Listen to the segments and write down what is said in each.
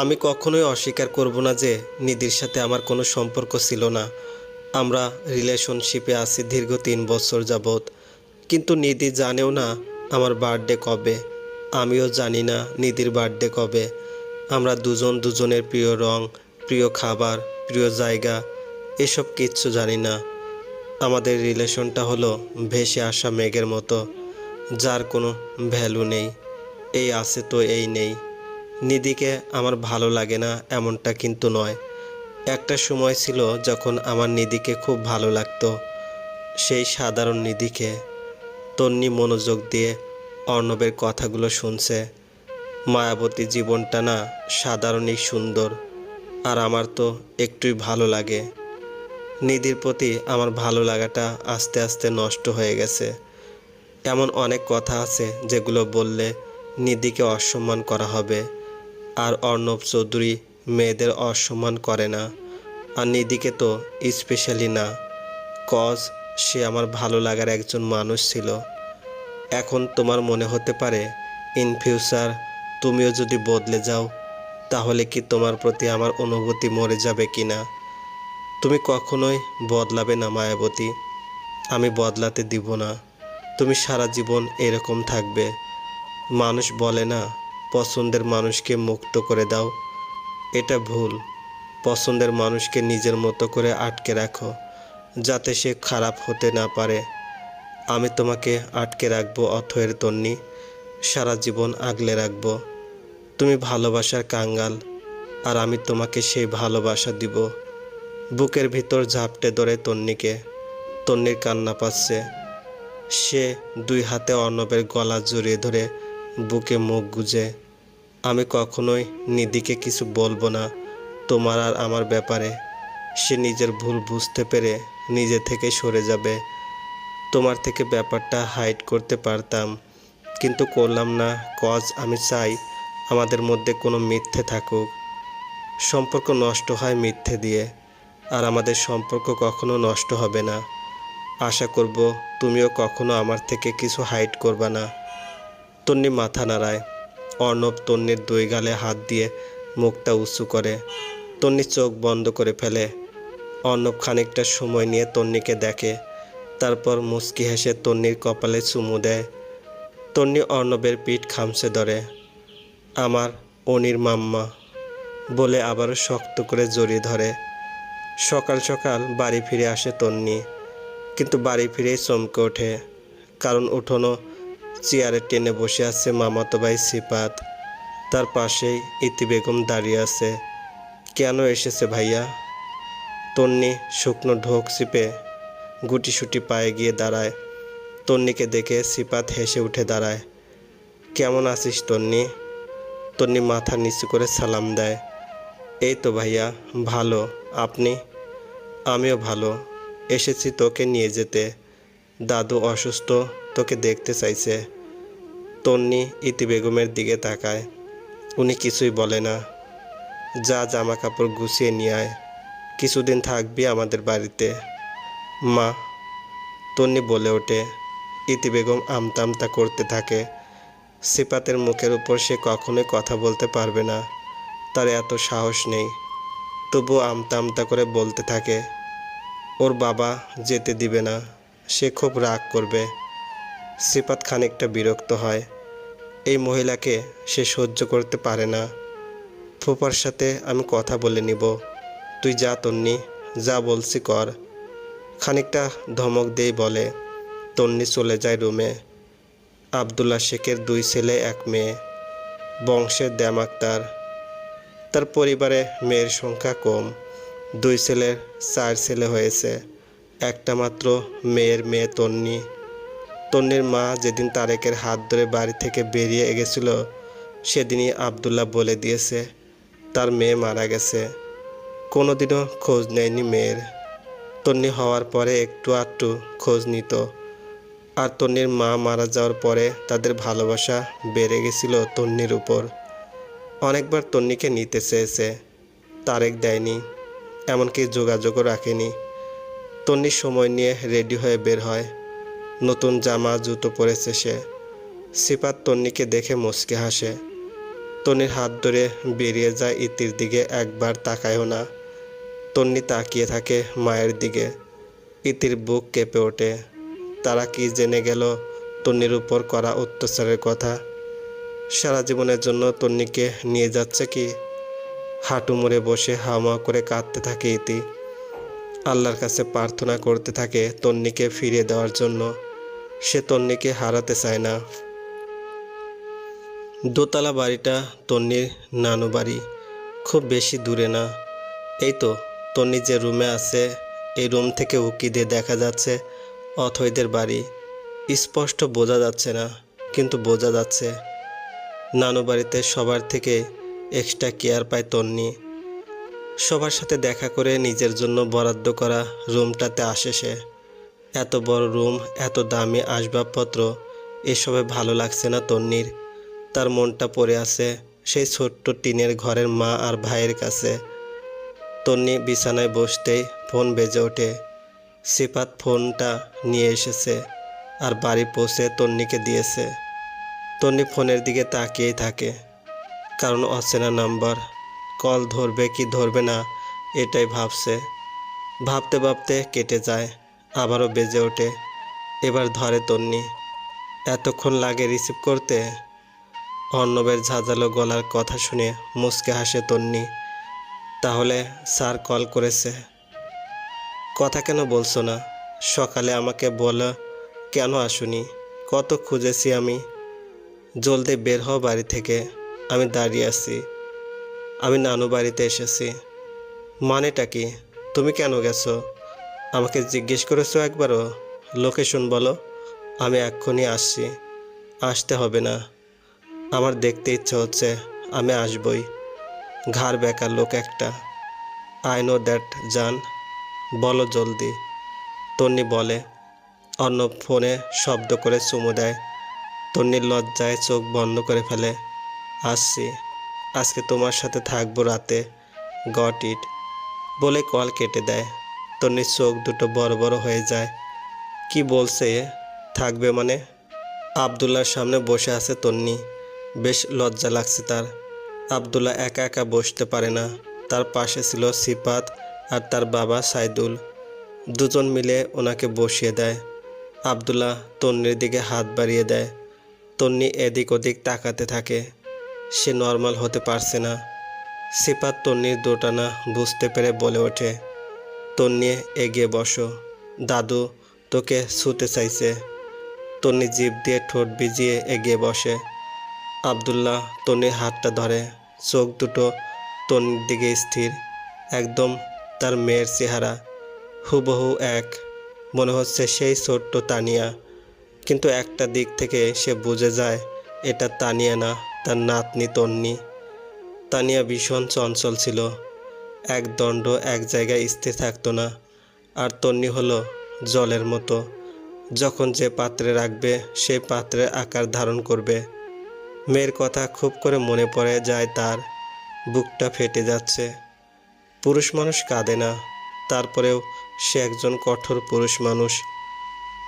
আমি কখনোই অস্বীকার করব না যে নিধির সাথে আমার কোনো সম্পর্ক ছিল না। আমরা রিলেশনশিপে আছি দীর্ঘ তিন বছর যাবৎ। কিন্তু নিধি জানেও না আমার বার্থডে কবে। আমিও জানি না নিধির বার্থডে কবে। আমরা দুজন দুজনের প্রিয় রং, প্রিয় খাবার, প্রিয় জায়গা, এসব কিচ্ছু জানি না। আমাদের রিলেশনটা হলো ভেসে আসা মেঘের মতো, যার কোনো ভ্যালু নেই। এই আছে তো এই নেই। নিধিকে আমার ভালো লাগে না এমনটা কিন্তু নয়। একটা সময় ছিল যখন আমার নিধিকে খুব ভালো লাগতো, সেই সাধারণ নিধিকে। তন্নি মনোযোগ দিয়ে অর্ণবের কথাগুলো শুনছে। মায়াবতী জীবনটা না সাধারণই সুন্দর, আর আমার তো একটুই ভালো লাগে। নিধির প্রতি আমার ভালো লাগাটা আস্তে আস্তে নষ্ট হয়ে গেছে। এমন অনেক কথা আছে যেগুলো বললে নিধিকে অসম্মান করা হবে। আর অর্ণব চৌধুরী মেয়েদের অসম্মান করে না। আর নিধিকে তো স্পেশালি না। কজ সে আমার ভালো লাগার একজন মানুষ ছিল। এখন তোমার মনে হতে পারে ইন ফিউচার তুমিও যদি বদলে যাও, তাহলে কি তোমার প্রতি আমার অনুভূতি মরে যাবে কি না তুমি কখনোই বদলাবে না, মায়াবতী। আমি বদলাতে দিব না। তুমি সারা জীবন এরকম থাকবে। মানুষ বলে না পছন্দের মানুষকে মুক্ত করে দাও। এটা ভুল। পছন্দের মানুষকে নিজের মতো করে আটকে রাখো, যাতে সে খারাপ হতে না পারে। আমি তোমাকে আটকে রাখব অথয়ের তন্নি, সারা জীবন আগলে রাখব। তুমি ভালোবাসার কাঙ্গাল, আর আমি তোমাকে সেই ভালোবাসা দিব। বুকের ভিতর ঝাপটে ধরে তন্নিকে। তন্নির কান্না পাচ্ছে। সে দুই হাতে অর্ণবের গলা জড়িয়ে ধরে বুকে মুখ গুজে। আমি কখনোই নিধিকে কিছু বলব না। তোমার আর আমার ব্যাপারে সে নিজের ভুল বুঝতে পেরে নিজে থেকে সরে যাবে। তোমার থেকে ব্যাপারটা হাইড করতে পারতাম, কিন্তু করলাম না। কজ আমি চাই আমাদের মধ্যে কোনো মিথ্যে থাকুক। সম্পর্ক নষ্ট হয় মিথ্যে দিয়ে, আর আমাদের সম্পর্ক কখনো নষ্ট হবে না। আশা করব তুমিও কখনো আমার থেকে কিছু হাইড করবা না। তন্নি মাথা নাড়ায়। অর্ণব তন্নির দুই গালে হাত দিয়ে মুখটা উঁচু করে, তন্নি চোখ বন্ধ করে ফেলে। অর্ণব খানিকটা সময় নিয়ে তন্নিকে দেখে, তারপর মুচকি হেসে তন্নির কপালে চুমু দেয়। তন্নি অর্ণবের পিঠ খামছে ধরে, আমার অনির মাম্মা বলে আবারও শক্ত করে জড়িয়ে ধরে। সকাল সকাল বাড়ি ফিরে আসে তন্নি, কিন্তু বাড়ি ফিরেই চমকে ওঠে, কারণ উঠোনো চেয়ারে টেনে বসে আছে মামাতো ভাই সিপাত। তার পাশেই ইতি বেগম দাঁড়িয়ে আছে। কেন এসেছে ভাইয়া? তন্নি শুকনো ঢোক চিপে গুটিসুটি পায়ে গিয়ে দাঁড়ায়। তন্নিকে দেখে সিপাত হেসে উঠে দাঁড়ায়। কেমন আছিস তন্নি? তন্নি মাথা নিচু করে সালাম দেয়। এই তো ভাইয়া, ভালো। আপনি? আমিও ভালো। এসেছি তোকে নিয়ে যেতে। দাদু অসুস্থ। তোকে দেখতে চাইছে। তন্নি ইতি বেগমের দিকে তাকায়। উনি কিছুই বলে না। যা জামা কাপড় গুছিয়ে নিয়ে আয়। কিছুদিন থাকবি আমাদের বাড়িতে। মা, তন্নি বলে ওঠে। ইতি বেগম আমতা আমতা করতে থাকে। সিপাতের মুখের উপর সে কখনোই কথা বলতে পারবে না। তার এত সাহস নেই। তবুও আমতা আমতা করে বলতে থাকে। ওর বাবা যেতে দিবে না। সে খুব রাগ করবে। সিপাত খানিকটা বিরক্ত হয়। এই মহিলাকে সে সহ্য করতে পারে না। ফুপার সাথে আমি কথা বলে নিব। তুই যা তন্নি, যা বলছি কর। খানিকটা ধমক দিয়ে বলে, তন্নি চলে যায় রুমে আবদুল্লা শেখের দুই ছেলে, এক মেয়ে। বংশের দ্যামাক তার তার পরিবারে মেয়ের সংখ্যা কম। দুই ছেলের চার ছেলে হয়েছে। একটা মাত্র মেয়ের মেয়ে তন্নি। তন্নির মা যেদিন তারেকের হাত ধরে বাড়ি থেকে বেরিয়ে গেছিল সেদিনই আবদুল্লাহ বলে দিয়েছে, তার মেয়ে মারা গেছে। কোনোদিনও খোঁজ নেয়নি মেয়ের। তন্নি হওয়ার পরে একটু আধটু খোঁজ নিত। আর তন্নির মা মারা যাওয়ার পরে তাদের ভালোবাসা বেড়ে গেছিল তন্নির উপর। অনেকবার তন্নিকে নিতে চেয়েছে, তারেক দেয়নি, এমনকি যোগাযোগও রাখেনি। তন্নি সময় নিয়ে রেডি হয়ে বের হয়। নতুন জামা জুতো পরেছে সে। সিপাত তন্নিকে দেখে মুচকে হাসে। তন্নির হাত ধরে বেরিয়ে যায় ইতির দিকে, একবার তাকায়ও না। তন্নি তাকিয়ে থাকে মায়ের দিকে। ইতির বুক কেঁপে ওঠে। তারা কি জেনে গেল তন্নির উপর করা অত্যাচারের কথা? সারা জীবনের জন্য তন্নিকে নিয়ে যাচ্ছে কি? হাঁটু মুড়ে বসে হাওয়া করে কাঁদতে থাকে ইতি। আল্লাহর কাছে প্রার্থনা করতে থাকে তন্নিকে ফিরিয়ে দেওয়ার জন্য। সে তন্নিকে হারাতে চায় না। দোতলা বাড়িটা তন্নির নানু বাড়ি, খুব বেশি দূরে না। এই তো, তন্নি যে রুমে আছে, এই রুম থেকে উকি দিয়ে দেখা যাচ্ছে অথৈদের বাড়ি। স্পষ্ট বোঝা যাচ্ছে না, কিন্তু বোঝা যাচ্ছে। নানু বাড়িতে সবার থেকে এক্সট্রা কেয়ার পায় তন্নি। সবার সাথে দেখা করে নিজের জন্য বরাদ্দ করা রুমটাতে আসে সে। এত বড় রুম, এত দামি আসবাবপত্র, এসবে ভালো লাগছে না তন্নির তার মনটা পড়ে আছে সেই ছোট্ট টিনের ঘরের মা আর ভাইয়ের কাছে। তন্নি বিছানায় বসতেই ফোন বেজে ওঠে। সিপাত ফোনটা নিয়ে এসেছে আর বাড়ি পৌঁছে তন্নিকে দিয়েছে। তন্নি ফোনের দিকে তাকিয়েই থাকে। কারণ অচেনা নাম্বার, কল ধরবে কি ধরবে না, এটাই ভাবছে। ভাবতে ভাবতে কেটে যায়। আবারও বেজে ওঠে। এবার ধরে তন্নি, এতক্ষণ লাগে রিসিভ করতে? অর্ণবের ঝাঁঝালো গলার কথা শুনে মুচকে হাসে তন্নি। তাহলে স্যার কল করেছে। কথা কেন বলছো না? সকালে আমাকে বলো, কেন আসুনি? কত খুঁজেছি আমি। জলদি বের হও বাড়ি থেকে। আমি দাঁড়িয়ে আছি। আমি নানু বাড়িতে এসেছি। মানেটা কি? তুমি কেন গেছো? আমাকে জিজ্ঞেস করেছ একবারও? লোকেশন বলো। আমি এক্ষুনি আসছি। আসতে হবে না। আমার দেখতে ইচ্ছে হচ্ছে আমি আসবই। ঘাড় বেকার লোক একটা। আই নো দ্যাট জান। বলো জলদি। তন্নি বলে। অন্য ফোনে শব্দ করে চুমু দেয়। তন্নির লজ্জায় চোখ বন্ধ করে ফেলে। আসছি। আজকে তোমার সাথে থাকব রাতে। Got it. বলে কল কেটে দেয়। তন্নির চোখ দুটো বড় বড় হয়ে যায়। কি বলছে? থাকবে মানে? আবদুল্লার সামনে বসে আছে তন্নি। বেশ লজ্জা লাগছে তার। আবদুল্লাহ একা একা বসতে পারে না। তার পাশে ছিল সিপাত আর তার বাবা সাইদুল। দুজন মিলে ওনাকে বসিয়ে দেয়। আবদুল্লাহ তন্নির দিকে হাত বাড়িয়ে দেয়। তন্নি এদিক ওদিক তাকাতে থাকে। সে নর্মাল হতে পারছে না। সিপাত তন্নির দোটানা বুঝতে পেরে বলে ওঠে। তন্নি, এগিয়ে বসো। দাদু, তোকে ছুতে চাইছে। তন্নি জিভ দিয়ে ঠোঁট ভিজিয়ে এগিয়ে বসে। আবদুল্লাহ তন্নির হাতটা ধরে। চোখ দুটো তন্নির দিকে স্থির। একদম তার মেয়ের চেহারা। হুবহু এক। মনে হচ্ছে সেই ছোট্ট তানিয়া। কিন্তু একটা দিক থেকে সে বুঝে যায়, এটা তানিয়া না, তার নাতনি তন্নি। তানিয়া ভীষণ চঞ্চল ছিল। এক দণ্ড এক জায়গায় স্থির থাকতো না। আর তন্নি হলো জলের মতো। যখন যে পাত্রে রাখবে সেই পাত্রের আকার ধারণ করবে। মেয়ের কথা খুব করে মনে পড়ে যায় তার। বুকটা ফেটে যাচ্ছে। পুরুষ মানুষ কাঁদে না। তারপরেও সে একজন কঠোর পুরুষ মানুষ।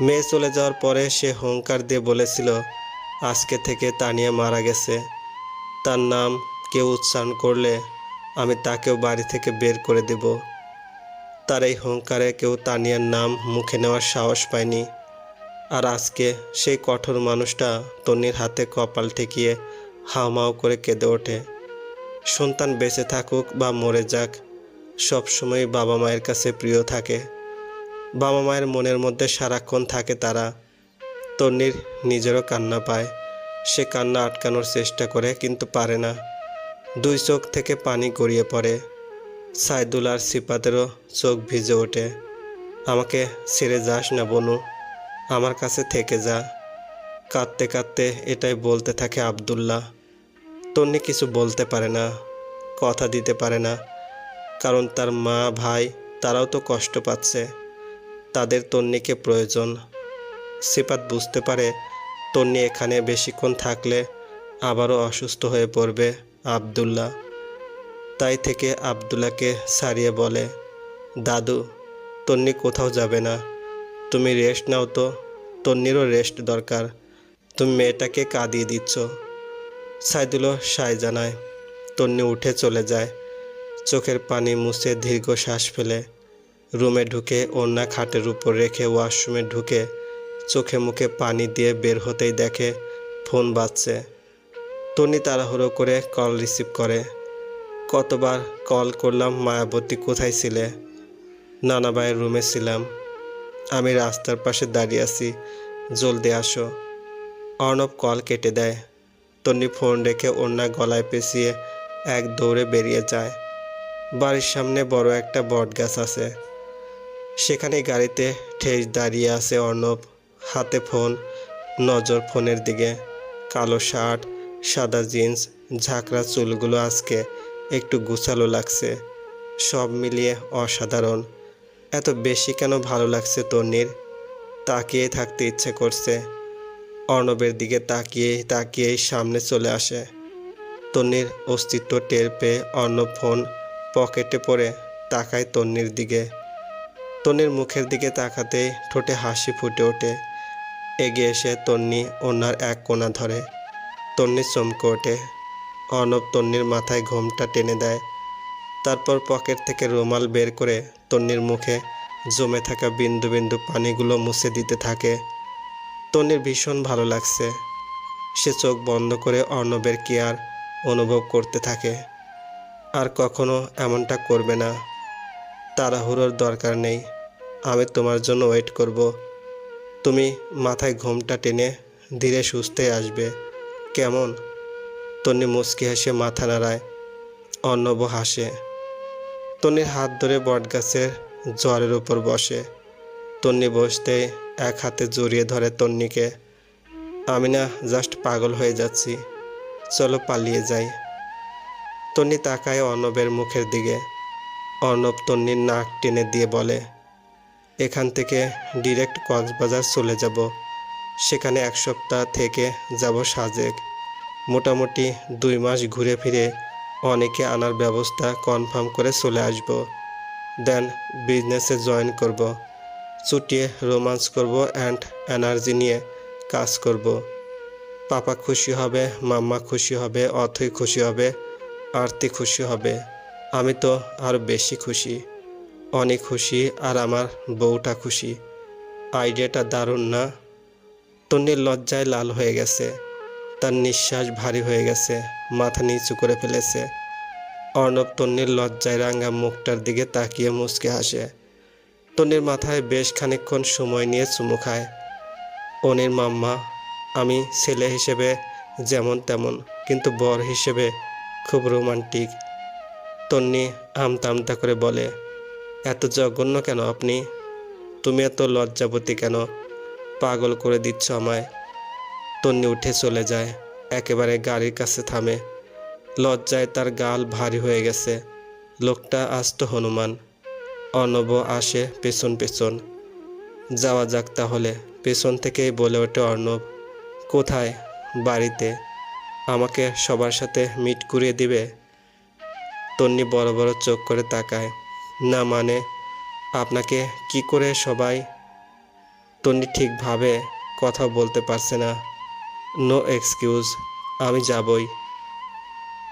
মেয়ে চলে যাওয়ার পরে সে হুঙ্কার দিয়ে বলেছিল, আজকে থেকে তানিয়া মারা গেছে। তার নাম কেউ উচ্চারণ করলে আমি তাকেও বাড়ি থেকে বের করে দেব। তার এই হুঙ্কারে কেউ তানিয়ার নাম মুখে নেওয়ার সাহস পায়নি। আর আজকে সেই কঠোর মানুষটা তন্নির হাতে কপাল ঠেকিয়ে হাওমাও করে কেঁদে ওঠে। সন্তান বেঁচে থাকুক বা মরে যাক সবসময় বাবা মায়ের কাছে প্রিয় থাকে। বাবা মায়ের মনের মধ্যে সারাক্ষণ থাকে তারা। তন্নির নিজেরও কান্না পায়। সে কান্না আটকানোর চেষ্টা করে, কিন্তু পারে না। দুই চোখ থেকে পানি গড়িয়ে পড়ে। সাইদুল আর সিপাতেরও চোখ ভিজে ওঠে। আমাকে ছেড়ে যাস না, বনু। আমার কাছে থেকে যা। কাঁদতে কাঁদতে এটাই বলতে থাকে আবদুল্লাহ। তন্নি কিছু বলতে পারে না, কথা দিতে পারে না। কারণ তার মা, ভাই, তারাও তো কষ্ট পাচ্ছে। তাদের তন্নিকে প্রয়োজন। সিপাত বুঝতে পারে তন্নি এখানে বেশিক্ষণ থাকলে আবারও অসুস্থ হয়ে পড়বে। আবদুল্লাহ। তাই থেকে আবদুল্লাহকে সারিয়ে বলে, দাদু, তন্নি কোথাও যাবে না। তুমি রেস্ট নাও তো, তন্নিরও রেস্ট দরকার। তুমি মেয়েটাকে কাঁদিয়ে দিচ্ছ। সাইদুলও সায় জানায় তন্নি উঠে চলে যায়। চোখের পানি মুছে দীর্ঘ শ্বাস ফেলে। রুমে ঢুকে অন্যা খাটের উপর রেখে ওয়াশরুমে ঢুকে চোখে মুখে পানি দিয়ে বের হতেই দেখে ফোন বাজছে। তনি তাড়াহুড়ো করে কল রিসিভ করে। কতবার কল করলাম, মায়াবতী কোথায় ছিলে? নানা ভাইয়ের রুমে ছিলাম। আমি রাস্তার পাশে দাঁড়িয়ে আছি, জলদি আসো। অর্ণব কল কেটে দেয়। তন্নি ফোন রেখে অন্য গলায় পেঁচিয়ে এক দৌড়ে বেরিয়ে যায়। বাড়ির সামনে বড় একটা বট গাছ আছে। সেখানে গাড়িতে ঠেস দাঁড়িয়ে আছে অর্ণব। হাতে ফোন নজর ফোনের দিকে। কালো শার্ট সাদা জিন্স, ঝাঁকড়া চুলগুলো আজকে একটু গুছালো লাগছে। সব মিলিয়ে অসাধারণ। এত বেশি কেন ভালো লাগছে তন্নির তাকিয়ে থাকতে ইচ্ছে করছে। অর্ণবের দিকে তাকিয়ে তাকিয়ে সামনে চলে আসে। তন্নির অস্তিত্ব টের পেয়ে অর্ণব ফোন পকেটে পড়ে তাকায় তন্নির দিকে। তন্নির মুখের দিকে তাকাতে ঠোঁটে হাসি ফুটে ওঠে। এগিয়ে এসে তন্নি ওনার এক কোণা ধরে। তন্নি চমকে ওঠে। অর্ণব তন্নির মাথায় ঘোমটা টেনে দেয়। তারপর পকেট থেকে রুমাল বের করে তন্নির মুখে জমে থাকা বিন্দু বিন্দু পানিগুলো মুছে দিতে থাকে। তন্নির ভীষণ ভালো লাগছে। সে চোখ বন্ধ করে অর্ণবের কেয়ার অনুভব করতে থাকে। আর কখনো এমনটা করবে না। তাড়াহুড়োর দরকার নেই। আমি তোমার জন্য ওয়েট করব। তুমি মাথায় ঘোমটা টেনে ধীরে সুস্থে আসবে। কেমন? তন্নি মুচকি হেসে মাথা নাড়ায় অর্ণব হাসে। তন্নির হাত ধরে বটগাছের জ্বরের উপর বসে। তন্নি বসতে এক হাতে জড়িয়ে ধরে তন্নিকে। আমি না জাস্ট পাগল হয়ে যাচ্ছি, চলো পালিয়ে যাই। তন্নি তাকায় অর্ণবের মুখের দিকে। অর্ণব তন্নির নাক টেনে দিয়ে বলে, এখান থেকে ডিরেক্ট কক্সবাজার চলে যাব। সেখানে এক সপ্তাহ থেকে যাব সাজেক। মোটামুটি দুই মাস ঘুরে ফিরে অনেকে আনার ব্যবস্থা কনফার্ম করে চলে আসব। দেন বিজনেসে জয়েন করব চুটিয়ে রোমান্স করব অ্যান্ড এনার্জি নিয়ে কাজ করব। পাপা খুশি হবে, মাম্মা খুশি হবে, অথই খুশি হবে, আরতি খুশি হবে। আমি তো আরও বেশি খুশি, অনেক খুশি আর আমার বউটা খুশি। আইডিয়াটা দারুণ না? তন্নির লজ্জায় লাল হয়ে গেছে। তার নিঃশ্বাস ভারী হয়ে গেছে, মাথা নিচু করে ফেলেছে। অর্ণব তন্নির লজ্জায় রাঙা মুখটার দিকে তাকিয়ে মুচকে হাসে। তন্নির মাথায় বেশ খানিকক্ষণ সময় নিয়ে চুমু খায়। অনির মাম্মা, আমি ছেলে হিসেবে যেমন তেমন, কিন্তু বর হিসেবে খুব রোমান্টিক। তন্নি আমতা আমতা করে বলে, এত জঘন্য কেন আপনি? তুমি এত লজ্জাবতী কেন? পাগল করে দিচ্ছ আমায়। তন্নি উঠে চলে যায়। একেবারে গাড়ির কাছে থামে। লজ্জায় তার গাল ভারী হয়ে গেছে। লোকটা আস্ত হনুমান। অনব আসে পেছন পেছন। যাওয়া যাক তাহলে, পেছন থেকেই বলে ওঠে অর্ণব। কোথায়? বাড়িতে। আমাকে সবার সাথে মিট করিয়ে দিবে? তন্নি বড় বড় চোখ করে তাকায়। না মানে? আপনাকে কি করে সবাই? তন্নি ঠিকভাবে কথা বলতে পারছে না। নো এক্সকিউজ আমি যাবই।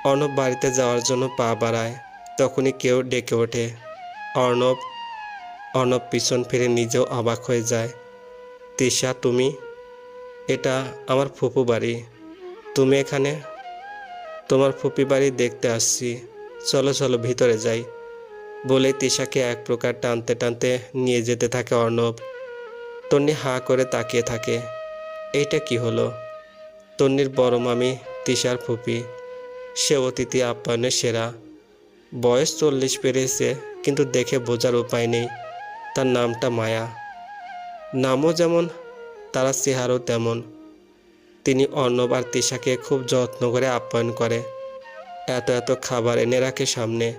অর্ণব বাড়িতে যাওয়ার জন্য পা বাড়ায়, তখনই কেউ ডেকে ওঠে। অর্ণব অর্ণব পিছন ফিরে নিজেও অবাক হয়ে যায়। তৃষা, তুমি? এটা আমার ফুপু বাড়ি। তুমি এখানে? তোমার ফুপি বাড়ি দেখতে আসছি। চলো চলো, ভিতরে যাই। বলে তৃষাকে এক প্রকার টানতে টানতে নিয়ে যেতে থাকে অর্ণব। তন্নি হা করে তাকিয়ে থাকে। এইটা কি হলো? তন্নির বড় মামি তিশার ফুপি, সে অতিথি আপ্যায়নের সেরা। বয়স চল্লিশ পেরিয়েছে, কিন্তু দেখে বোঝার উপায় নেই, তার নামটা মায়া। নামও যেমন, তারা চেহারাও তেমন। তিনি অর্ণব আর তিশাকে খুব যত্ন করে আপ্যায়ন করে। এত এত খাবার এনে রাখে সামনে,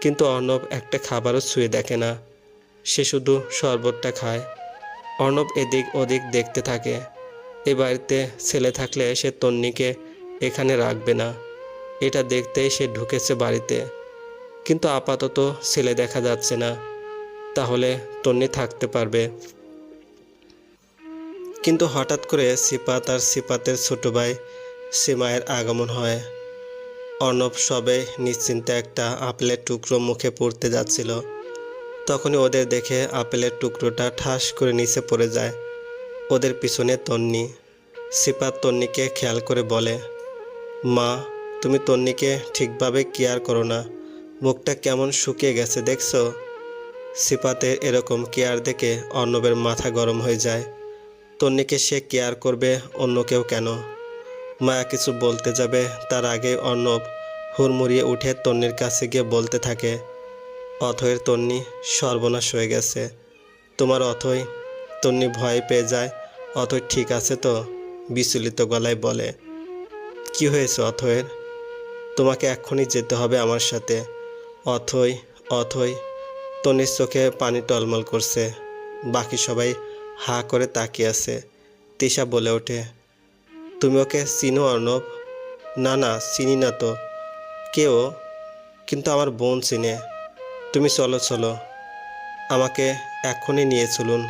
কিন্তু অর্ণব একটা খাবারও ছুঁয়ে দেখে না। সে শুধু শরবতটা খায়। অর্ণব এদিক ওদিক দেখতে থাকে। এ বাড়িতে ছেলে থাকলে সে তন্নিকে এখানে রাখবে না। এটা দেখতেই সে ঢুকেছে বাড়িতে। কিন্তু আপাতত ছেলে দেখা যাচ্ছে না। তাহলে তন্নি থাকতে পারবে। কিন্তু হঠাৎ করে সিপাত আর সিপাতের ছোট ভাই সীমায়ের আগমন হয়। অর্ণব সবে নিশ্চিন্তে একটা আপেলের টুকরো মুখে পড়তে যাচ্ছিল। তখনই ওদের দেখে আপেলের টুকরোটা ঠাস করে নিচে পড়ে যায়। ওদের পিছনে তন্নি। সিপাত তন্নিকে খেয়াল করে বলে, মা, তুমি তন্নিকে ঠিকভাবে কেয়ার করো না। মুখটা কেমন শুকিয়ে গেছে, দেখছ? সিপাতের এরকম কেয়ার দেখে অর্ণবের মাথা গরম হয়ে যায়। তন্নিকে সে কেয়ার করবে অন্য কেউ কেন? মায়া কিছু বলতে যাবে, তার আগে অর্ণব হুড়মুড়িয়ে উঠে তন্নির কাছে গিয়ে বলতে থাকে অথয়ের তন্নি সর্বনাশ হয়ে গেছে। তোমার অথই তন্নি ভয় পেয়ে যায়। অথই ঠিক আছে তো? বিচলিত গলায় বলে, কি হয়েছে অথয়ের? তোমাকে এক্ষুনি যেতে হবে আমার সাথে। অথই অথই তনির চোখে পানি টলমল করছে। বাকি সবাই হা করে তাকিয়ে আছে। তিশা বলে ওঠে, তুমি ওকে চিনো অর্ণব? না না, চিনি না তো। কেউ কিন্তু আমার বোন চিনে। তুমি চলো চলো। আমাকে এক্ষুনি নিয়ে চলুন।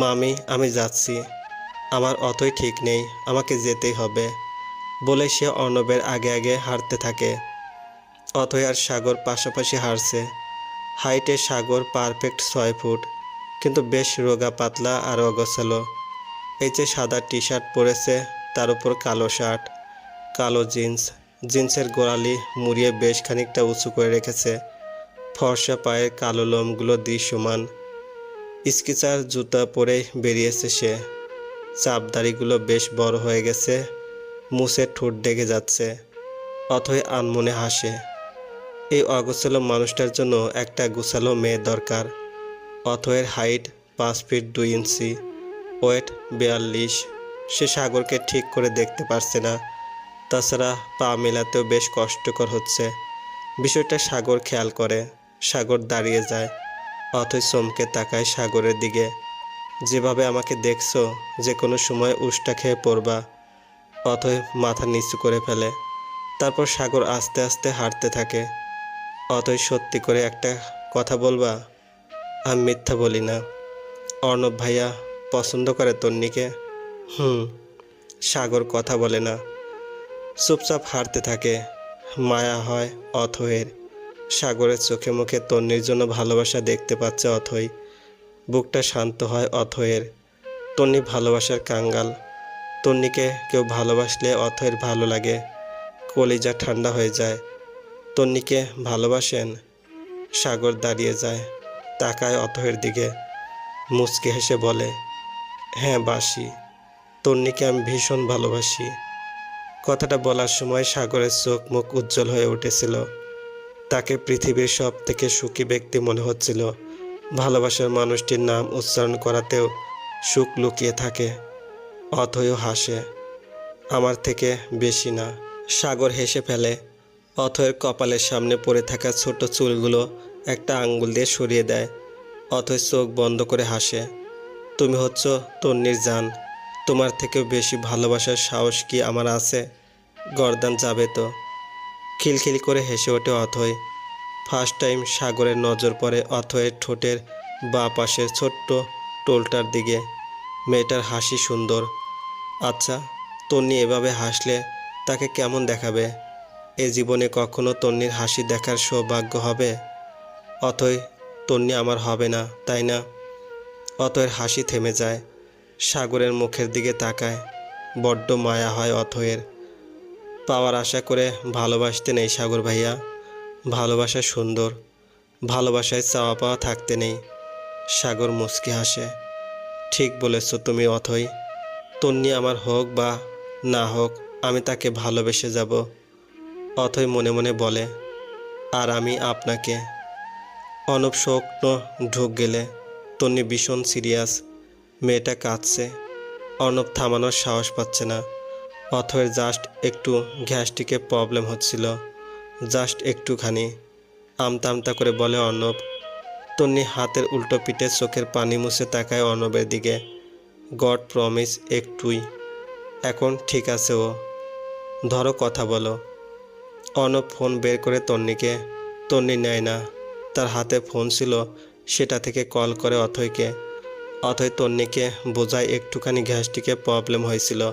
মামি, আমি যাচ্ছি। আমার অতই ঠিক নেই, আমাকে যেতেই হবে, বলে সে অর্ণবের আগে আগে হাঁটতে থাকে। অথই আর সাগর পাশাপাশি হারছে হাইটে সাগর পারফেক্ট ছয় ফুট, কিন্তু বেশ রোগা, পাতলা আর অগোছালো। এই যে সাদা টি শার্ট পরেছে, তার উপর কালো শার্ট, কালো জিন্স, জিন্সের গোড়ালি মুড়িয়ে বেশ খানিকটা উঁচু করে রেখেছে। ফর্সা পায়ের কালো লোমগুলো দৃশ্যমান স্কিচার জুতা পরে বেরিয়েছে সে। চাপদাড়িগুলো বেশ বড় হয়ে গেছে, মুছে ঠোঁট ডেকে যাচ্ছে, অথই আনমনে হাসে। এই অগোছালো মানুষটার জন্য একটা গোছালো মেয়ে দরকার, অথয়ের হাইট পাঁচ ফিট দুই ইঞ্চি, ওয়েট বিয়াল্লিশ। সে সাগরকে ঠিক করে দেখতে পারছে না, তাছাড়া পা মেলাতেও বেশ কষ্টকর হচ্ছে। বিষয়টা সাগর খেয়াল করে, সাগর দাঁড়িয়ে যায় অথই চমকে তাকায় সাগরের দিকে। যেভাবে আমাকে দেখছ যে কোনো সময় উষ্টা খেয়ে পড়বা। অথই মাথা নিচু করে ফেলে। তারপর সাগর আস্তে আস্তে হাঁটতে থাকে। অতই সত্যি করে একটা কথা বলবা? আমি মিথ্যা বলি না। অর্ণব ভাইয়া, পছন্দ করে তন্নিকে? হুম, সাগর কথা বলে না। চুপচাপ হাঁটতে থাকে। মায়া হয় অথয়ের সাগরের চোখে মুখে তন্নির জন্য ভালোবাসা দেখতে পাচ্ছে অথই। বুকটা শান্ত হয় অথয়ের তন্নি ভালোবাসার কাঙ্গাল। তন্নিকে কেউ ভালোবাসলে অথয়ের ভালো লাগে। কলিজা ঠান্ডা হয়ে যায়। তন্নিকে ভালোবাসেন। সাগর দাঁড়িয়ে যায়। তাকায় অথয়ের দিকে। মুচকে হেসে বলে হ্যাঁ বাসি। তন্নিকে আমি ভীষণ ভালোবাসি। কথাটা বলার সময় সাগরের চোখ মুখ উজ্জ্বল হয়ে উঠেছিল। তাকে পৃথিবীর সব থেকে সুখী ব্যক্তি মনে হচ্ছিল। ভালোবাসার মানুষটির নাম উচ্চারণ করাতেও সুখ লুকিয়ে থাকে, অথয়ও হাসে। আমার থেকে বেশি না, সাগর হেসে ফেলে। অথয়ের কপালের সামনে পড়ে থাকা ছোট চুলগুলো একটা আঙ্গুল দিয়ে সরিয়ে দেয়। অথয় চোখ বন্ধ করে হাসে, তুমি হচ্ছ তন্নির জান, তোমার থেকেও বেশি ভালোবাসার সাহস কি আমার আছে? গরদান যাবে তো। খিলখিল করে হেসে ওঠে অথয়। ফার্স্ট টাইম সাগরের নজর পড়ে অথয়ের ঠোঁটের বা পাশের ছোট্ট টোলটার দিকে। মেয়েটার হাসি সুন্দর। আচ্ছা তন্নি এভাবে হাসলে তাকে কেমন দেখাবে? এ জীবনে কখনো তন্নির হাসি দেখার সৌভাগ্য হবে? অথই তন্নি আমার হবে না, তাই না? অথয়ের হাসি থেমে যায়, সাগরের মুখের দিকে তাকায়। বড্ড মায়া হয় অথয়ের। পাওয়ার আশা করে ভালোবাসতে নেই সাগর ভাইয়া। ভালোবাসা সুন্দর, ভালোবাসায় চাওয়া পাওয়া থাকতে নেই। সাগর মুচকি হাসে। ঠিক বলেছ তুমি অথই। তন্নি আমার হোক বা না হোক, আমি তাকে ভালোবেসে যাব। অথই মনে মনে বলে, আর আমি আপনাকে। অনব স্বপ্ন ঢুক গেলে তন্নি ভীষণ সিরিয়াস। মেয়েটা কাঁদছে। অর্ণব থামানোর সাহস পাচ্ছে না। অথয়ের জাস্ট একটু গ্যাস্ট্রিকে প্রবলেম হচ্ছিল। জাস্ট একটুখানি আমতা আমতা করে বলে, অর্ণব, তন্নি হাতের উল্টো পিঠে চোখের পানি মুছে তাকায় অর্ণবের দিকে। গড প্রমিস একটুই। এখন ঠিক আছে ও। ধরো কথা বলো অর্ণব ফোন বের করে তন্নিকে। তন্নি নেয় না। তার হাতে ফোন ছিল, সেটা থেকে কল করে অথয়কে। অথয় তন্নিকে বোঝায় একটুখানি গ্যাস্ট্রিকে প্রবলেম হয়েছিল।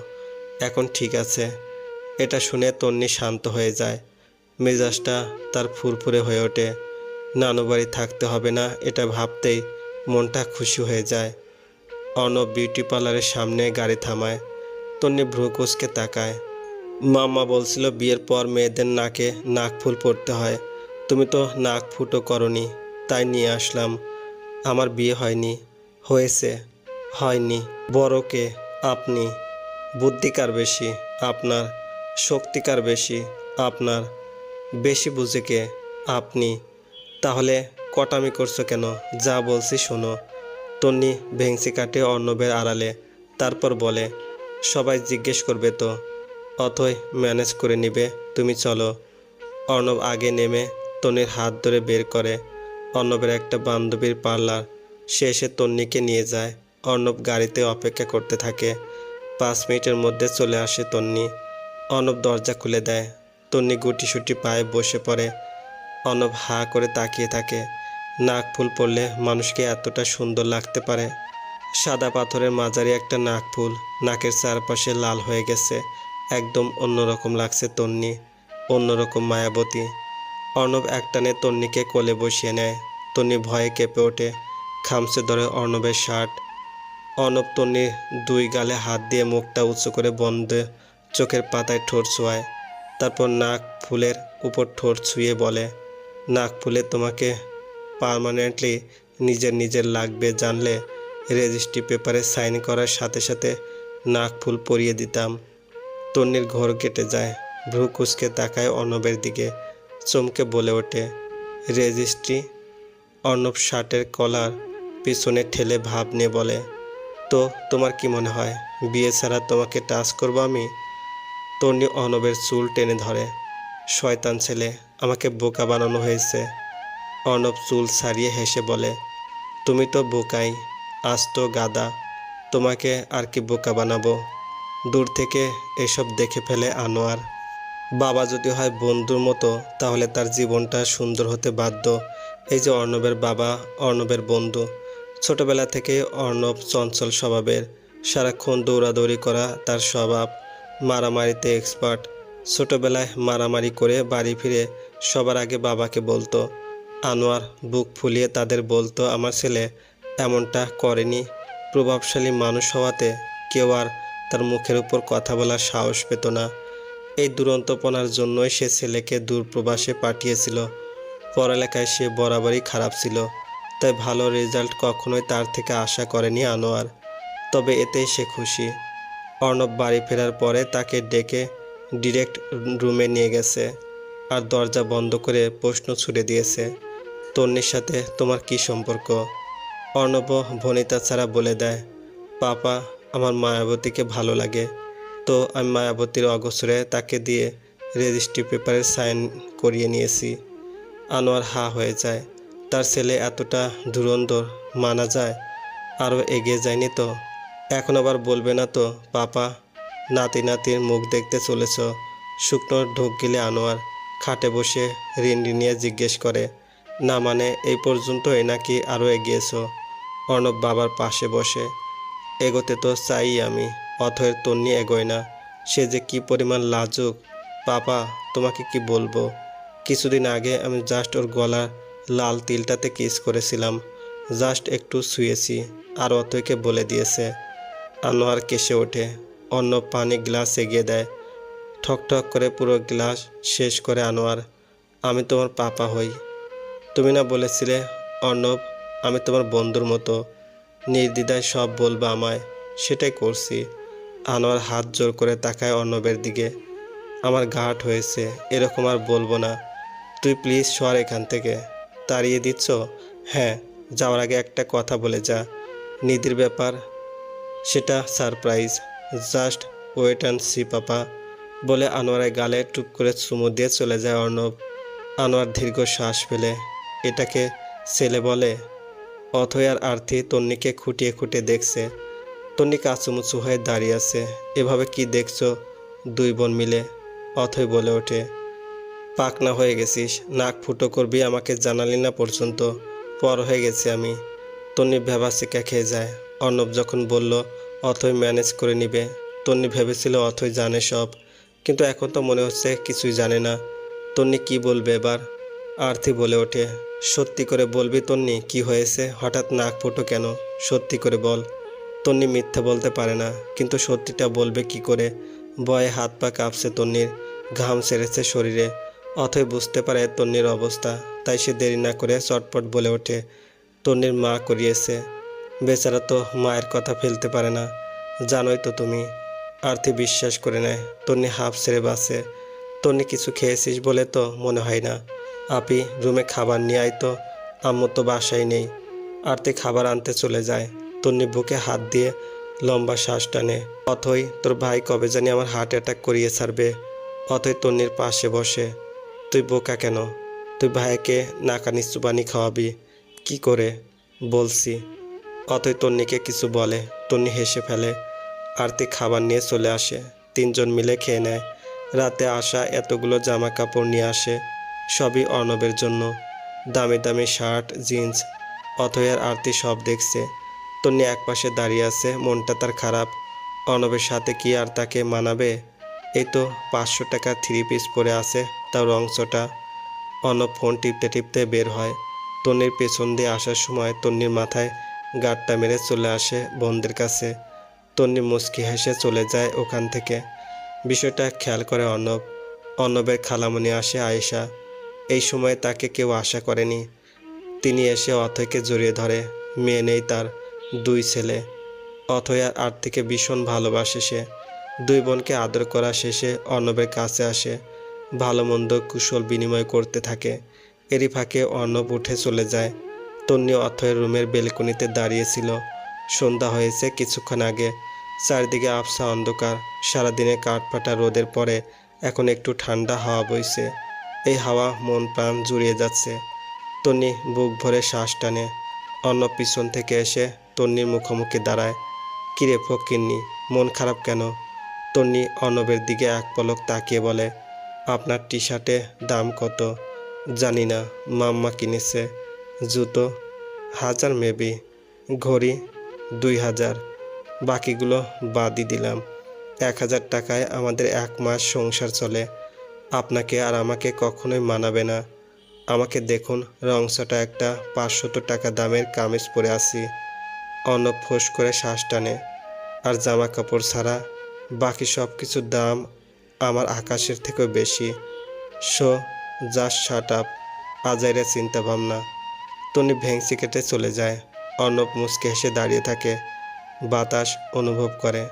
এখন ঠিক আছে। এটা শুনে তন্নি শান্ত হয়ে যায়। মেজাজটা তার ফুরফুরে হয়ে ওঠে। নানু বাড়ি থাকতে হবে না, এটা ভাবতেই মনটা খুশি হয়ে যায়। অর্ণব বিউটি পার্লারের সামনে গাড়ি থামায়। তন্নি ভ্রুকুচকে তাকায়। মাম্মা বলছিল বিয়ের পর মেয়েদের নাকে নাক ফুল পড়তে হয়। তুমি তো নাক ফুটো করনি, তাই নিয়ে আসলাম। আমার বিয়ে হয়নি, হয়েছে, হয়নি। বড়কে আপনি? বুদ্ধিকার বেশি, আপনার শক্তিকার বেশি, আপনার বেশি বুঝে কে আপনি। তাহলে কটামি করছ কেন? যা বলছি শোনো। তন্নি ভেংসি কাটে অর্ণবের আড়ালে, তারপর বলে, সবাই জিজ্ঞেস করবে তো, অথই ম্যানেজ করে নিবে, তুমি চলো। অর্ণব আগে নেমে তন্নির হাত ধরে বের করে, অর্ণবের একটা বান্ধবীর পার্লার। সে এসে তন্নিকে নিয়ে যায়। অর্ণব গাড়িতে অপেক্ষা করতে থাকে। পাঁচ মিনিটের মধ্যে চলে আসে তন্নি। অনব দরজা খুলে দেয়। তন্নি গুটিসুটি পায়ে বসে পড়ে। অনব হা করে তাকিয়ে থাকে। নাক ফুল পড়লে মানুষকে এতটা সুন্দর লাগতে পারে। সাদা পাথরের মাঝারি একটা নাক ফুল নাকের চারপাশে লাল হয়ে গেছে। একদম অন্যরকম লাগছে তন্নি। অন্যরকম মায়াবতী। অর্ণব একটানে তন্নিকে কোলে বসিয়ে নেয়। তন্নি ভয়ে কেঁপে ওঠে। খামসে ধরে অর্ণবের শার্ট অর্ণব তন্নির দুই গালে হাত দিয়ে মুখটা উঁচু করে বন্ধ চোখের পাতায় ঠোঁট ছোঁয়ায় তারপর নাক ফুলের উপর ঠোঁট ছুঁয়ে বলে, নাক ফুলে তোমাকে পার্মানেন্টলি নিজের নিজের লাগবে জানলে রেজিস্ট্রি পেপারে সাইন করার সাথে সাথে নাক ফুল পরিয়ে দিতাম। তন্নির ঘর কেটে যায়, ভ্রু কুচকে তাকায় অর্ণবের দিকে, চমকে বলে ওঠে রেজিস্ট্রি অর্ণব শার্টের কলার পিছনে ঠেলে ভাব নিয়ে বলে তো তোমার কি মনে হয়? বিয়ে ছাড়া তোমাকে টাচ করব আমি? তন্নি অর্ণবের চুল টেনে ধরে। শয়তান ছেলে, আমাকে বোকা বানানো হয়েছে। অর্ণব চুল ছাড়িয়ে হেসে বলে, তুমি তো বোকাই আস্ত গাদা। তোমাকে আর কি বোকা বানাবো? দূর থেকে এসব দেখে ফেলে আনোয়ার। বাবা যদি হয় বন্ধুর মতো, তাহলে তার জীবনটা সুন্দর হতে বাধ্য। এই যে অর্ণবের বাবা, অর্ণবের বন্ধু। ছোটবেলা থেকে অর্ণব চঞ্চল স্বভাবের সারাক্ষণ দৌড়াদৌড়ি করা তার স্বভাব। মারামারিতে এক্সপার্ট ছোটবেলায় মারামারি করে বাড়ি ফিরে সবার আগে বাবাকে বলতো, আনোয়ার, বুক ফুলিয়ে তাদের বলতো আমার ছেলে, এমনটা করেনি। প্রভাবশালী মানুষ হওয়াতে কেউ আর তার মুখের উপর কথা বলার সাহস পেত না। এই দুরন্তপনার জন্যই সে ছেলেকে দূর প্রবাসে পাঠিয়েছিল। পড়ালেখায় সে বরাবরই খারাপ ছিল। তাই ভালো রেজাল্ট কখনোই তার থেকে আশা করেনি আনোয়ার। তবে এতেই সে খুশি। অর্ণব বাড়ি ফেরার পরে তাকে ডেকে ডিরেক্ট রুমে নিয়ে গেছে আর দরজা বন্ধ করে প্রশ্ন ছুড়ে দিয়েছে, তন্নির সাথে তোমার কি সম্পর্ক? অর্ণব ভনিতা ছাড়া বলে দেয়, পাপা, আমার মায়াবতীকে ভালো লাগে। তো আমি মায়াবতীর অগসরে তাকে দিয়ে রেজিস্ট্রি পেপারে সাইন করিয়ে নিয়েছি। আনোয়ার হা হয়ে যায়। তার ছেলে এতটা ধুরন্ধর মানা যায়, আরও এগিয়ে যায়নি তো। এখন আবার বলবে না তো, পাপা, নাতি নাতির মুখ দেখতে চলেছ। শুকনো ঢোক গিলে আনোয়ার খাটে বসে রিন্ডি নিয়ে জিজ্ঞেস করে, না মানে এই পর্যন্তই নাকি আরও এগিয়েছো? অর্ণব বাবার পাশে বসে, এগোতে তো চাই আমি, অথয়ের তন্নি এগোয় না, সে যে কি পরিমাণ লাজুক। পাপা, তোমাকে কি বলব? কিছুদিন আগে আমি জাস্ট ওর গলার লাল তিলটাতে কিস করেছিলাম। জাস্ট একটু শুয়েছি, আর অথয়কে বলে দিয়েছে, আনোয়ার কেসে ওঠে, অন্য পানি গ্লাস এগিয়ে দেয়। ঠক ঠক করে পুরো গ্লাস শেষ করে আনোয়ার, আমি তোমার পাপা হই। তুমি না বলেছিলে, অর্ণব, আমি তোমার বন্ধুর মতো, নির্দ্বিধায় সব বলবা আমায়, সেটাই করছি। আনোয়ার হাত জোর করে তাকায় অর্ণবের দিকে, আমার ঘাট হয়েছে, এরকম আর বলব না, তুই প্লিজ সর এখান থেকে। তাড়িয়ে দিচ্ছ? হ্যাঁ যাওয়ার আগে একটা কথা বলে যা। নিধির ব্যাপার, সেটা surprise. Just wait and see, papa, বলে আনোয়ারের গালে টুপ করে চুমু দিয়ে চলে যায় অর্ণব। আনোয়ার দীর্ঘ শ্বাস ফেলে। এটাকে ছেলে বলে? অথয় আর আর্থি তন্নিকে খুঁটিয়ে খুঁটিয়ে দেখছে। তন্নি কাচুমুচু হয়ে দাঁড়িয়ে আছে। এভাবে কি দেখছ? দুই বোন মিলে অথয় বলে ওঠে। পাকনা হয়ে গেছিস, নাক ফুটো করবি আমাকে জানালি না পর্যন্ত। পর হয়ে গেছি আমি। তন্নি ভেবাসিকা খেয়ে যায়। অর্ণব যখন বলল, অথই ম্যানেজ করে নিবে। তন্নি ভেবেছিল, অথই জানে সব। কিন্তু এখন তো মনে হচ্ছে কিছুই জানে না। তন্নি কি বলবে এবার? আরতি বলে ওঠে, সত্যি করে বলবি তন্নি কি হয়েছে? হঠাৎ নাক ফুটো কেন? সত্যি করে বল। তন্নি মিথ্যে বলতে পারে না, কিন্তু সত্যিটা বলবে কি করে? ভয়ে হাত পা কাঁপছে তন্নির ঘাম সেরেছে শরীরে। অথই বুঝতে পারে তন্নির অবস্থা, তাই সে দেরি না করে চটপট বলে ওঠে, তন্নির মা করিয়েছে। বেচারা তো মায়ের কথা ফেলতে পারে না, জানোই তো তুমি। আরতি বিশ্বাস করে নেয়, তন্নি হাফ ছেড়ে বাসে তন্নি কিছু খেয়েছিস বলে তো মনে হয় না। আপি, রুমে খাবার নিয়ে আয় তো, আম্মু তো বাসায় নেই। আরতি খাবার আনতে চলে যায়, তন্নি বুকে হাত দিয়ে লম্বা শ্বাস টানে। অথই, তোর ভাই কবে জানি আমার হার্ট অ্যাটাক করিয়ে ছাড়বে। অথই তন্নির পাশে বসে। তুই বোকা কেন? তুই ভাইকে নাকানি চুবানি খাওয়াবি। কি করে? বলছি। অতই তন্নিকে কিছু বলে। তন্নি হেসে ফেলে। আরতি খাবার নিয়ে চলে আসে। তিনজন মিলে খেয়ে নেয়। রাতে আসা এতগুলো জামা কাপড় নিয়ে আসে। সবই অর্ণবের জন্য। দামি দামি শার্ট, জিন্স। অথয়ের আরতি সব দেখছে। তন্নি একপাশে দাঁড়িয়ে আছে। মনটা তার খারাপ। অর্ণবের সাথে কি আর তাকে মানাবে? এই তো পাঁচশো টাকা থ্রি পিস পরে আছে। তার অংশটা অর্ণব ফোন টিপতে টিপতে বের হয়। তন্নির পেছন দিয়ে আসার সময় তন্নির মাথায় গাঁটটা মেরে চলে আসে বোনদের কাছে। তন্নি মুচকি হেসে চলে যায় ওখান থেকে। বিষয়টা খেয়াল করে অর্ণব অর্ণবের খালামনি আসে আয়েশা। এই সময় তাকে কেউ আশা করেনি। তিনি এসে অথয়কে জড়িয়ে ধরে। মেয়ে নেই তার, দুই ছেলে। অথয় আর থেকে ভীষণ ভালোবাসে সে। দুই বোনকে আদর করা শেষে অর্ণবের কাছে আসে ভালো মন্দ কুশল বিনিময় করতে থাকে। এরই ফাঁকে অর্ণব উঠে চলে যায়। তন্নি অথয়ের রুমের বেলকনিতে দাঁড়িয়েছিল সন্ধ্যা হয়েছে কিছুক্ষণ আগে। চারিদিকে আফসা অন্ধকার। সারাদিনে কাঠফাটা রোদের পরে এখন একটু ঠান্ডা হাওয়া বইছে। এই হাওয়া মন প্রাণ জুড়িয়ে যাচ্ছে। তন্নি বুক ভরে শ্বাস টানে। অন্য পিছন থেকে এসে তন্নির মুখোমুখি দাঁড়ায়। কিরে ফকিন্নি, মন খারাপ কেন? তন্নি অর্ণবের দিকে এক পলক তাকিয়ে বলে, আপনার টি শার্টে দাম কত? জানি না, মাম্মা কিনেছে। জুতো? হাজার মেবি। ঘড়ি? দুই হাজার। বাকিগুলো বাদই দিলাম। এক হাজার টাকায় আমাদের এক মাস সংসার চলে। আপনাকে আর আমাকে কখনোই মানাবে না। আমাকে দেখুন, রংসাটা একটা পাঁচশত টাকা দামের কামিজ পরে আসি অন্য ফোঁস করে শ্বাস টানে। আর জামা কাপড় ছাড়া বাকি সব কিছুর দাম আমার আকাশের থেকেও বেশি। সো জাস্ট শাট আপ আজাইরা চিন্তা ভাবনা তনি ভেংসি কেটে চলে যায়। অর্ণব মুচকে হেসে দাঁড়িয়ে থাকে। বাতাস অনুভব করে।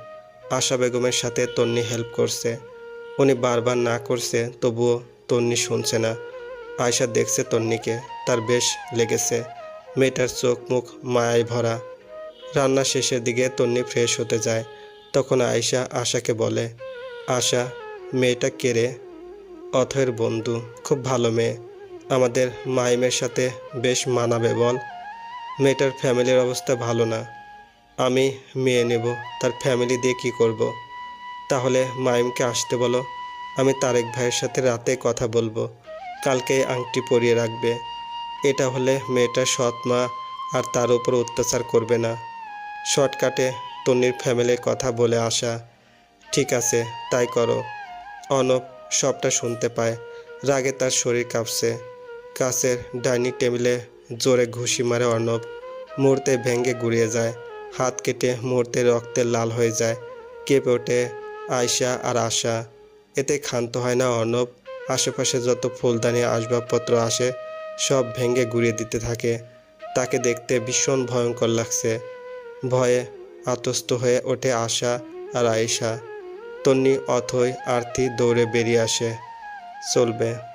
আশা বেগমের সাথে তন্নি হেল্প করছে। উনি বারবার না করছে, তবুও তন্নি শুনছে না। আয়সা দেখছে তন্নিকে তার বেশ লেগেছে। মেয়েটার চোখ মুখ মায়ায় ভরা। রান্না শেষের দিকে তন্নি ফ্রেশ হতে যায়। তখন আয়সা আশাকে বলে, আশা, মেয়েটা কেড়ে অথয়ের বন্ধু, খুব ভালো মেয়ে। আমাদের মাইমের সাথে বেশ মানাবে বল। মেয়েটার ফ্যামিলির অবস্থা ভালো না। আমি মেয়ে নেব, তার ফ্যামিলি দিয়ে কি করব। তাহলে মাইমকে আসতে বলো। আমি তারেক ভাইয়ের সাথে রাতে কথা বলব। কালকে আংটি পরিয়ে রাখবে। এটা হলে মেয়েটা সৎ মা আর তার উপর অত্যাচার করবে না। শর্টকাটে তন্নির ফ্যামিলির কথা বলে আসা, ঠিক আছে, তাই করো। অনব সবটা শুনতে পায়। রাগে তার শরীর কাঁপছে। কাছের ডাইনিং টেবিলে জোরে ঘুষি মারে অর্ণব। মুহূর্তে ভেঙে গুড়িয়ে যায়। হাত কেটে মুহূর্তে রক্তে লাল হয়ে যায়। কেঁপে ওঠে আয়শা আর আশা। এতে ক্ষান্ত হয় না অর্ণব। আশেপাশে যত ফুলদানি আসবাবপত্র আসে, সব ভেঙে গুড়িয়ে দিতে থাকে। তাকে দেখতে ভীষণ ভয়ঙ্কর লাগছে। ভয়ে আতস্ত হয়ে ওঠে আশা আর আয়েশা। তন্নি অথই আরতি দৌড়ে বেরিয়ে আসে। চলবে।